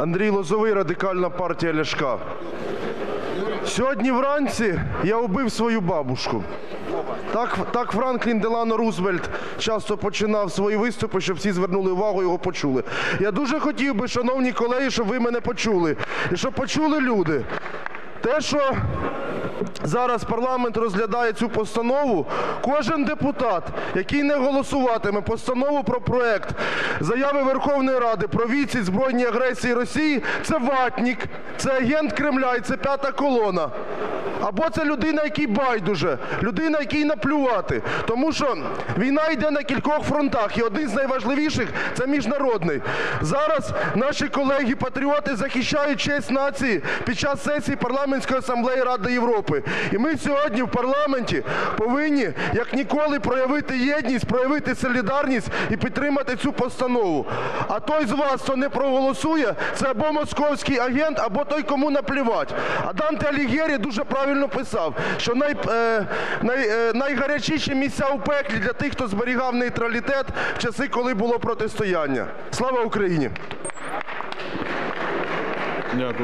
Андрій Лозовий, Радикальна партія Ляшка. Сьогодні вранці я убив свою бабушку. Так, так Франклін Делано Рузвельт часто починав свої виступи, щоб всі звернули увагу, його почули. Я дуже хотів би, шановні колеги, щоб ви мене почули. І щоб почули люди. Те, що зараз парламент розглядає цю постанову, кожен депутат, який не голосуватиме постанову про проект заяви Верховної Ради про відсіч збройній агресії Росії, це ватник, це агент Кремля і це п'ята колона. Або це людина, якій байдуже, людина, якій наплювати. Тому що війна йде на кількох фронтах, і один з найважливіших це міжнародний. Зараз наші колеги-патріоти захищають честь нації під час сесії парламентської асамблеї Ради Європи. І ми сьогодні в парламенті повинні як ніколи проявити єдність, проявити солідарність і підтримати цю постанову. А той з вас, хто не проголосує, це або московський агент, або той, кому наплівати. А Данте Алігєрі дуже правильно писав, що най, е, най, е, найгарячіші місця у пеклі для тих, хто зберігав нейтралітет в часи, коли було протистояння. Слава Україні! Дякую.